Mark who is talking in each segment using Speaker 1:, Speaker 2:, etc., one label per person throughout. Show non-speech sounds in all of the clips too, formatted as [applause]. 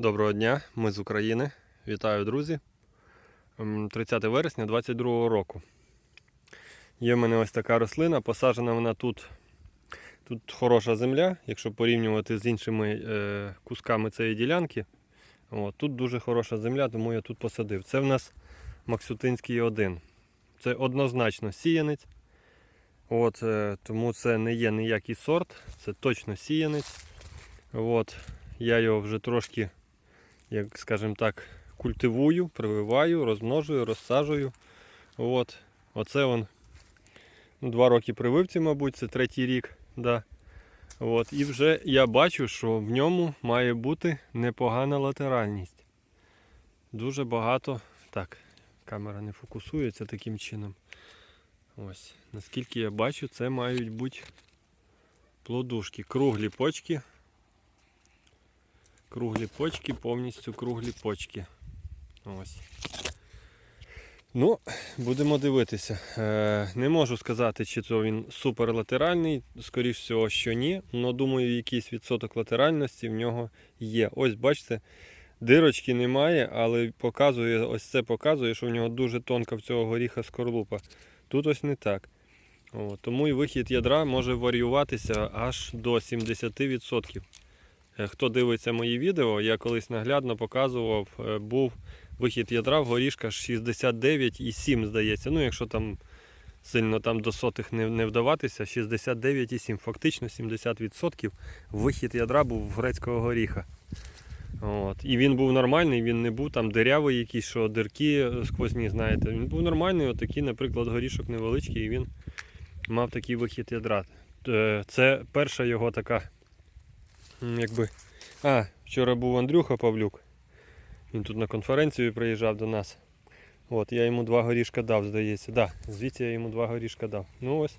Speaker 1: Доброго дня, ми з України. Вітаю, друзі. Ем, 30 вересня 2022 року. Є в мене ось така рослина, посаджена вона тут. Тут хороша земля, якщо порівнювати з іншими е, кусками цієї ділянки. От, тут дуже хороша земля, тому я тут посадив. Це в нас Максютинський 1. Це однозначно сіянець. От, е, тому це не є ніякий сорт, це точно сіянець. От, я його вже трошки як скажімо так, культивую, прививаю, розмножую, розсаджую. От. Оце он ну, два роки прививці, мабуть, це третій рік. Да. От. І вже я бачу, що в ньому має бути непогана латеральність. Дуже багато. Так, камера не фокусується таким чином. Ось. Наскільки я бачу, це мають бути плодушки, круглі почки. Круглі почки, повністю круглі почки. Ось. Ну, будемо дивитися. Е, не можу сказати, чи то він суперлатеральний, скоріш всього, що ні. але думаю, якийсь відсоток латеральності в нього є. Ось, бачите, дирочки немає, але показує, ось це показує, що в нього дуже тонка в цього горіха скорлупа. Тут ось не так. О, тому і вихід ядра може варіюватися аж до 70%. Е, Хто дивиться мої відео, я колись наглядно показував, е, був вихід ядра в горішках 69,7, здається. Ну, якщо там сильно там до сотих не, не вдаватися, 69,7. Фактично 70% вихід ядра був в грецького горіха. От. І він був нормальний, він не був там дирявий якийсь, що дирки сквозні, знаєте. Він був нормальний, отакий, наприклад, горішок невеличкий, і він мав такий вихід ядра. Е, Це перша його така Якби. А, вчора був Андрюха Павлюк. Він тут на конференцію приїжджав до нас. От, я йому два горішка дав, здається. Да, звідси я йому два горішка дав. Ну ось,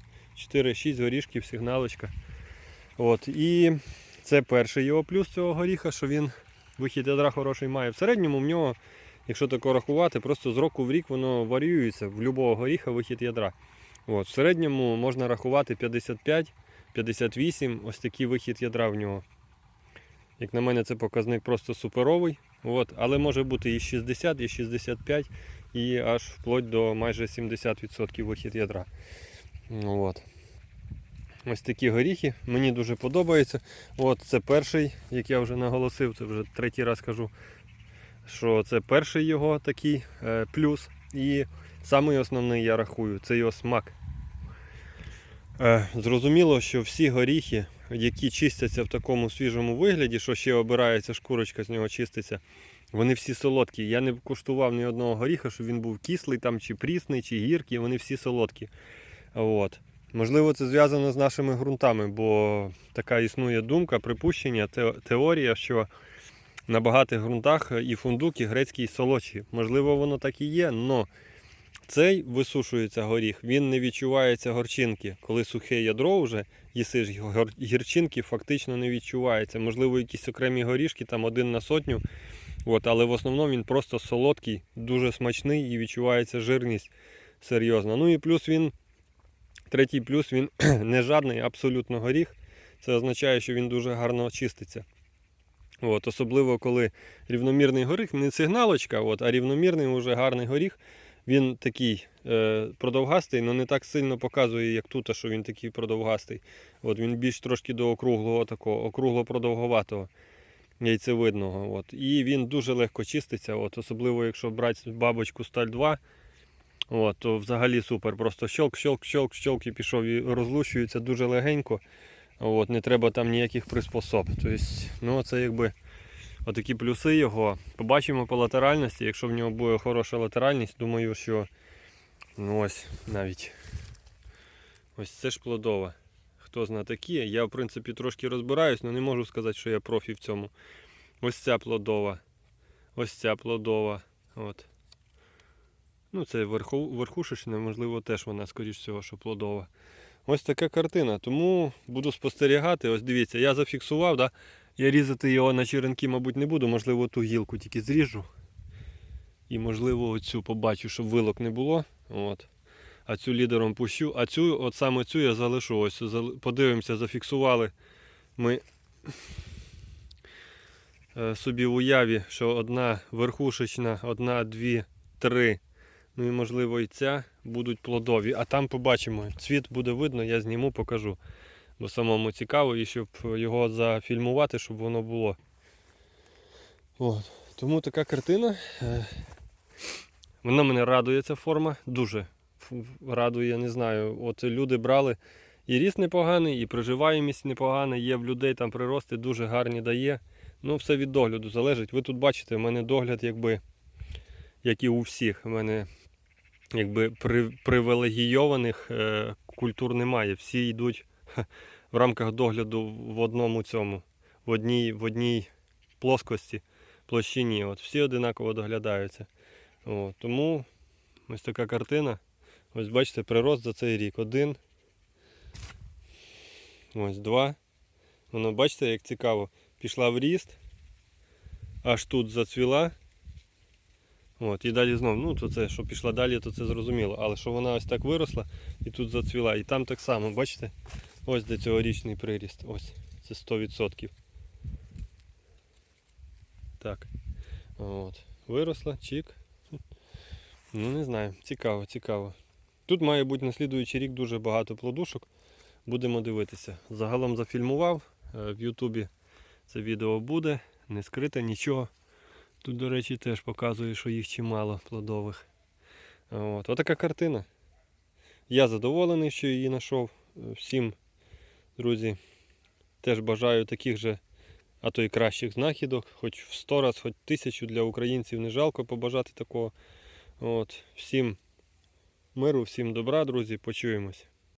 Speaker 1: 4-6 горішків, сигналочка. От, і це перший його плюс цього горіха, що він вихід ядра хороший має. В середньому в нього, якщо тако рахувати, просто з року в рік воно варіюється в будь-якого горіха вихід ядра. От, в середньому можна рахувати 55-58, ось такий вихід ядра в нього. Як на мене, це показник просто суперовий. От, але може бути і 60, і 65, і аж вплоть до майже 70% вихід ядра. От. Ось такі горіхи. Мені дуже подобається. От, це перший, як я вже наголосив, це вже третій раз кажу, що це перший його такий е, плюс. І самий основний я рахую, це його смак. Е, зрозуміло, що всі горіхи, які чистяться в такому свіжому вигляді, що ще обирається шкурочка з нього чиститься, вони всі солодкі. Я не куштував ні одного горіха, щоб він був кислий, там, чи прісний, чи гіркий, вони всі солодкі. От. Можливо, це зв'язано з нашими ґрунтами, бо така існує думка, припущення, те- теорія, що на багатих ґрунтах і фундук, і грецький солодші. Можливо, воно так і є, але цей висушується горіх, він не відчувається горчинки. Коли сухе ядро вже їсиш гірчинки, фактично не відчувається. Можливо, якісь окремі горішки, там один на сотню. От, але в основному він просто солодкий, дуже смачний і відчувається жирність серйозна. Ну і плюс він, третій плюс, він [clears throat] не жадний, абсолютно горіх. Це означає, що він дуже гарно чиститься. От, особливо коли рівномірний горіх, не сигналочка, от, а рівномірний уже гарний горіх. Він такий е, продовгастий, але не так сильно показує, як тут, що він такий продовгастий. От, він більш трошки до округлого такого, округло-продовговатого яйцевидного. От. І він дуже легко чиститься, от, особливо якщо брати бабочку сталь 2, от, то взагалі супер. Просто щелк, щелк, щелк, щелк і пішов і розлущується дуже легенько. От, не треба там ніяких приспособ. Тобто, ну, це якби отакі плюси його. Побачимо по латеральності. Якщо в нього буде хороша латеральність, думаю, що ну ось навіть ось це ж плодова. Хто зна такі. Я, в принципі, трошки розбираюсь, але не можу сказати, що я профі в цьому. Ось ця плодова. Ось ця плодова. От. Ну, це верху, верхушечна, можливо, теж вона, скоріш всього, що плодова. Ось така картина. Тому буду спостерігати. Ось дивіться, я зафіксував, да? Я різати його на черенки, мабуть, не буду, можливо, ту гілку тільки зріжу. І, можливо, оцю побачу, щоб вилок не було. От. А цю лідером пущу. А цю, от саме цю я залишу. Ось подивимося, зафіксували ми е, собі в уяві, що одна верхушечна, одна, дві, три, ну і можливо і ця будуть плодові. А там побачимо. Цвіт буде видно, я зніму, покажу. Бо самому цікаво, і щоб його зафільмувати, щоб воно було. От. Тому така картина. Е, Вона мене радує, ця форма. Дуже радує, не знаю. От люди брали і ріст непоганий, і проживаємість непогана, є в людей там прирости дуже гарні дає. Ну, все від догляду залежить. Ви тут бачите, в мене догляд, якби, як і у всіх. У мене якби при, привілегійованих е, культур немає. Всі йдуть в рамках догляду в одному цьому, в одній, в одній плоскості, площині. От, всі одинаково доглядаються. От, тому ось така картина. Ось бачите, прирост за цей рік. Один. Ось два. Воно бачите, як цікаво. Пішла в ріст. Аж тут зацвіла. От, і далі знов, ну то це, що пішла далі, то це зрозуміло. Але що вона ось так виросла і тут зацвіла. І там так само, бачите? Ось де цьогорічний приріст. Ось. Це 100%. Так. От. Виросла, чик. Ну не знаю, цікаво, цікаво. Тут має бути на слідуючий рік дуже багато плодушок. Будемо дивитися. Загалом зафільмував. е, В Ютубі це відео буде, не скрите нічого. Тут, до речі, теж показує, що їх чимало плодових. От. Отака картина. Я задоволений, що її знайшов. Всім, друзі, теж бажаю таких же, а то й кращих знахідок, хоч в 100 раз, хоч тисячу для українців не жалко побажати такого. От. Всім миру, всім добра, друзі, почуємось.